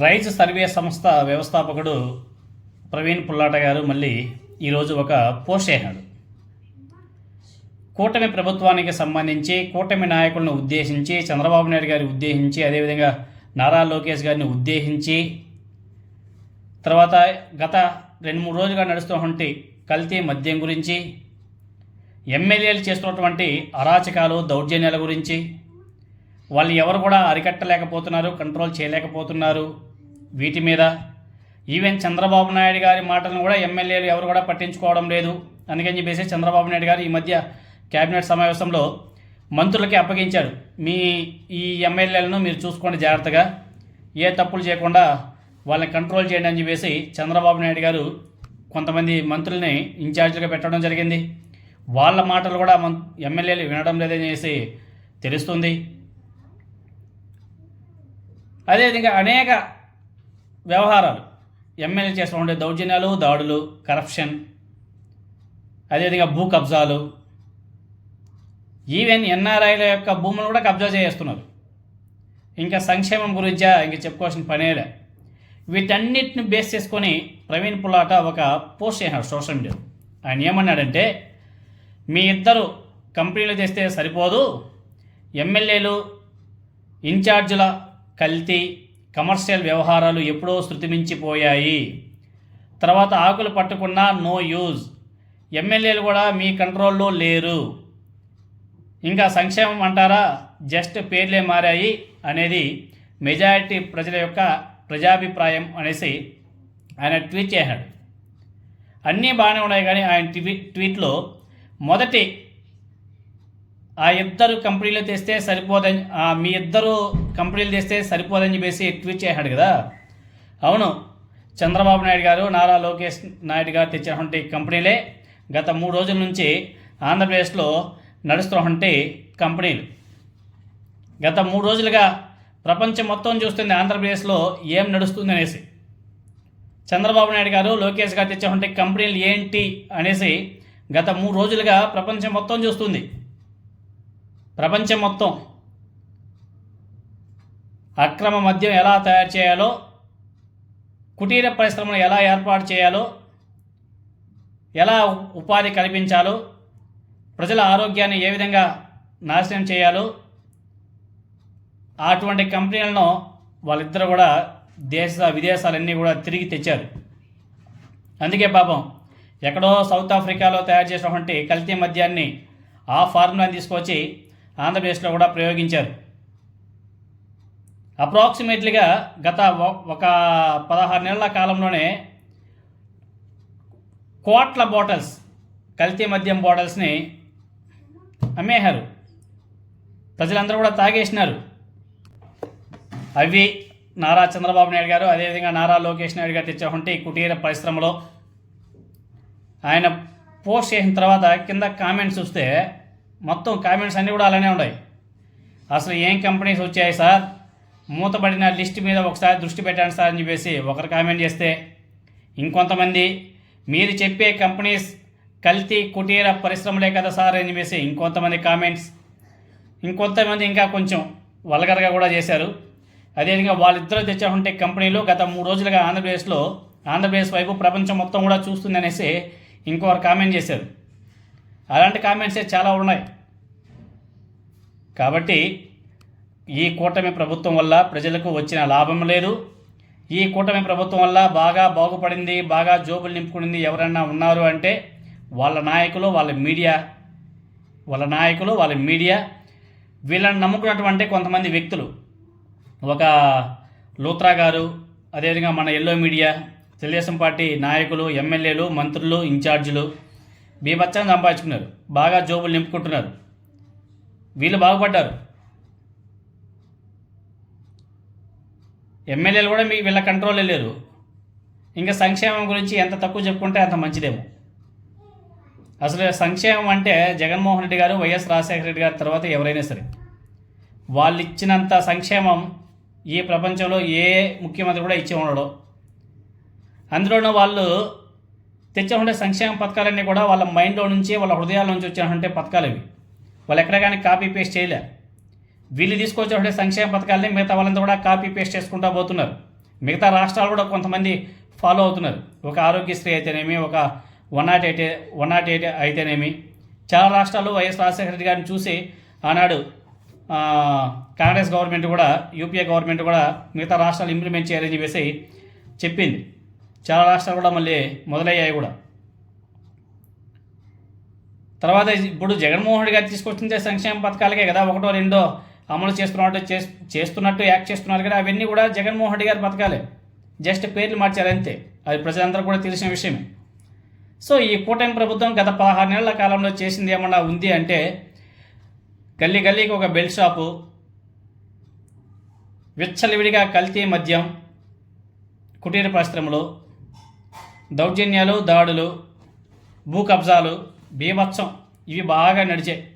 Rise survey సంస్థ వ్యవస్థాపకుడు ప్రవీణ్ పుల్లాట గారు మళ్ళీ ఈరోజు ఒక పోస్ట్ చేశాడు. కూటమి ప్రభుత్వానికి సంబంధించి కూటమి నాయకులను ఉద్దేశించి చంద్రబాబు నాయుడు గారిని ఉద్దేశించి అదేవిధంగా నారా లోకేష్ గారిని ఉద్దేశించి తర్వాత గత రెండు మూడు రోజులుగా నడుస్తున్నటువంటి కల్తీ మద్యం గురించి ఎమ్మెల్యేలు చేస్తున్నటువంటి అరాచకాలు దౌర్జన్యాల గురించి వాళ్ళు ఎవరు కూడా అరికట్టలేకపోతున్నారు కంట్రోల్ చేయలేకపోతున్నారు వీటి మీద. ఈవెన్ చంద్రబాబు నాయుడు గారి మాటలను కూడా ఎమ్మెల్యేలు ఎవరు కూడా పట్టించుకోవడం లేదు. అందుకని చెప్పేసి చంద్రబాబు నాయుడు గారు ఈ మధ్య కేబినెట్ సమావేశంలో మంత్రులకి అప్పగించారు. మీ ఈ ఎమ్మెల్యేలను మీరు చూసుకోండి జాగ్రత్తగా. ఏ తప్పులు చేయకుండా వాళ్ళని కంట్రోల్ చేయండి అని చెప్పేసి చంద్రబాబు నాయుడు గారు కొంతమంది మంత్రుల్ని ఇన్ఛార్జ్గా పెట్టడం జరిగింది. వాళ్ళ మాటలు కూడా మం ఎమ్మెల్యేలు వినడం లేదని చెప్పేసి తెలుస్తుంది. అదేవిధంగా అనేక వ్యవహారాలు. ఎమ్మెల్యే చేస్తున్న దౌర్జన్యాలు దాడులు కరప్షన్ అదేవిధంగా భూ కబ్జాలు. ఈవెన్ ఎన్ఆర్ఐల యొక్క భూములు కూడా కబ్జా చేస్తున్నారు. ఇంకా సంక్షేమం గురించా ఇంక చెప్పుకోవాల్సిన పనేలే వీటన్నిటిని బేస్ చేసుకొని ప్రవీణ్ పులాట ఒక పోస్ట్ చేశాడు సోషల్ మీడియా ఆయన ఏమన్నాడంటే మీ ఇద్దరు కంపెనీలు తెస్తే సరిపోదు. ఎమ్మెల్యేలు ఇన్ఛార్జీల కల్తీ కమర్షియల్ వ్యవహారాలు ఎప్పుడో శృతిమించిపోయాయి. తర్వాత ఆకులు పట్టుకున్నా నో యూజ్. ఎమ్మెల్యేలు కూడా మీ కంట్రోల్లో లేరు. ఇంకా సంక్షేమం అంటారా? జస్ట్ పేర్లే మారాయి అనేది మెజారిటీ ప్రజల యొక్క ప్రజాభిప్రాయం అనేసి ఆయన ట్వీట్ చేశాడు. అన్నీ బాగానే ఉన్నాయి కానీ ఆయన ట్వీ ట్వీట్లో మొదటి ఆ ఇద్దరు కంపెనీలు తెస్తే సరిపోదని ఆ మీ ఇద్దరు కంపెనీలు తెస్తే సరిపోదని చెప్పేసి ట్వీట్ చేశాడు కదా. అవును చంద్రబాబు నాయుడు గారు నారా లోకేష్ నాయుడు గారు తెచ్చినటువంటి కంపెనీలే గత మూడు రోజుల నుంచి ఆంధ్రప్రదేశ్లో నడుస్తున్నటువంటి కంపెనీలు. గత మూడు రోజులుగా ప్రపంచం మొత్తం చూస్తుంది ఆంధ్రప్రదేశ్లో ఏం నడుస్తుంది అనేసి. చంద్రబాబు నాయుడు గారు లోకేష్ గారు తెచ్చినటువంటి కంపెనీలు ఏంటి అనేసి గత మూడు రోజులుగా ప్రపంచం మొత్తం చూస్తుంది. ప్రపంచం మొత్తం. అక్రమ మద్యం ఎలా తయారు చేయాలో కుటీర పరిశ్రమలు ఎలా ఏర్పాటు చేయాలో ఎలా ఉపాధి కల్పించాలో ప్రజల ఆరోగ్యాన్ని ఏ విధంగా నాశనం చేయాలో అటువంటి కంపెనీలను వాళ్ళిద్దరు కూడా దేశ విదేశాలన్నీ కూడా తిరిగి తెచ్చారు. అందుకే పాపం ఎక్కడో సౌత్ ఆఫ్రికాలో తయారు చేసినటువంటి కల్తీ మద్యాన్ని ఆ ఫార్ములాని తీసుకొచ్చి ఆంధ్రప్రదేశ్లో కూడా ప్రయోగించారు. అప్రాక్సిమేట్లీగా గత ఒక పదహారు నెలల కాలంలోనే కోట్ల బాటిల్స్ కల్తీ మద్యం బాటిల్స్ని అమ్మేశారు. ప్రజలందరూ కూడా తాగేసినారు. అవి నారా చంద్రబాబు నాయుడు గారు అదేవిధంగా నారా లోకేష్ నాయుడు గారు ఈ కుటీర పరిశ్రమలో ఆయన పోస్ట్ చేసిన తర్వాత కింద కామెంట్స్ చూస్తే మొత్తం కామెంట్స్ అన్నీ కూడా అలానే ఉన్నాయి. అసలు ఏం కంపెనీస్ వచ్చాయి సార్? మూతబడిన లిస్ట్ మీద ఒకసారి దృష్టి పెట్టండి సార్ అని చెప్పేసి ఒకరు కామెంట్ చేస్తే ఇంకొంతమంది మీరు చెప్పే కంపెనీస్ కల్తీ కుటీర పరిశ్రమలే కదా సార్ అని చెప్పేసి ఇంకొంతమంది కామెంట్స్ ఇంకొంతమంది ఇంకా కొంచెం వల్గర్గా కూడా చేశారు. అదేవిధంగా వాళ్ళిద్దరూ తెచ్చినటువంటి కంపెనీలు గత మూడు రోజులుగా ఆంధ్రప్రదేశ్లో ఆంధ్రప్రదేశ్ వైపు ప్రపంచం మొత్తం కూడా చూస్తుంది అనేసి ఇంకొకరు కామెంట్ చేశారు. అలాంటి కామెంట్సే చాలా ఉన్నాయి. కాబట్టి ఈ కూటమి ప్రభుత్వం వల్ల ప్రజలకు వచ్చిన లాభం లేదు. ఈ కూటమి ప్రభుత్వం వల్ల బాగా బాగుపడింది బాగా జోబులు నింపుకునింది ఎవరన్నా ఉన్నారు అంటే వాళ్ళ నాయకులు వాళ్ళ మీడియా వాళ్ళ నాయకులు వాళ్ళ మీడియా వీళ్ళని నమ్ముకున్నటువంటి కొంతమంది వ్యక్తులు. ఒక లూత్రా గారు అదేవిధంగా మన ఎల్లో మీడియా తెలుగుదేశం పార్టీ నాయకులు ఎమ్మెల్యేలు మంత్రులు ఇన్ఛార్జీలు బీభత్సంగా సంపాదించుకున్నారు బాగా జోబులు నింపుకుంటున్నారు. వీళ్ళు బాగుపడ్డారు. ఎమ్మెల్యేలు కూడా మీ వీళ్ళ కంట్రోలే లేరు. ఇంకా సంక్షేమం గురించి ఎంత తక్కువ చెప్పుకుంటే అంత మంచిదేమో. అసలు సంక్షేమం అంటే జగన్మోహన్ రెడ్డి గారు వైఎస్ రాజశేఖర రెడ్డి గారి తర్వాత ఎవరైనా సరే. వాళ్ళు ఇచ్చినంత సంక్షేమం ఈ ప్రపంచంలో ఏ ముఖ్యమంత్రి కూడా ఇచ్చి ఉండడు. అందులోనూ వాళ్ళు తెచ్చినటువంటి సంక్షేమ పథకాలన్నీ కూడా వాళ్ళ మైండ్లో నుంచి వాళ్ళ హృదయాల నుంచి వచ్చినటువంటి పథకాలు ఇవి. వాళ్ళు ఎక్కడ కానీ కాపీ పేస్ట్ చేయలేరు వీళ్ళు తీసుకొచ్చినటువంటి సంక్షేమ పథకాలని మిగతా వాళ్ళంతా కూడా కాపీ పేస్ట్ చేసుకుంటూ పోతున్నారు. మిగతా రాష్ట్రాలు కూడా కొంతమంది ఫాలో అవుతున్నారు. ఒక ఆరోగ్యశ్రీ అయితేనేమి ఒక one nought eight one nought eight అయితేనేమి. చాలా రాష్ట్రాల్లో వైఎస్ రాజశేఖర రెడ్డి గారిని చూసి ఆనాడు కాంగ్రెస్ గవర్నమెంట్ కూడా యూపీఏ గవర్నమెంట్ కూడా మిగతా రాష్ట్రాలు ఇంప్లిమెంట్ చేయాలని చెప్పేసి చెప్పింది. చాలా రాష్ట్రాలు కూడా మళ్ళీ మొదలయ్యాయి కూడా. తర్వాత ఇప్పుడు జగన్మోహన్ రెడ్డి గారు తీసుకొచ్చిన సంక్షేమ పథకాలకే కదా ఒకటో రెండో అమలు చేస్తున్నట్టు చేస్తున్నట్టు యాక్ట్ చేస్తున్నారు కదా అవన్నీ కూడా జగన్మోహన్ రెడ్డి గారు బతకాలే. జస్ట్ పేర్లు మార్చారు అంతే. అది ప్రజలందరూ కూడా తెలిసిన విషయమే. సో ఈ కూటమి ప్రభుత్వం గత పదహారు నెలల కాలంలో చేసింది ఏమన్నా ఉంది అంటే గల్లీ గల్లీకి ఒక బెల్ట్ షాపు విచ్చలవిడిగా కల్తీ మద్యం కుటీర పరిశ్రమలు దౌర్జన్యాలు దాడులు భూ కబ్జాలు బీభత్సం ఇవి బాగా నడిచాయి.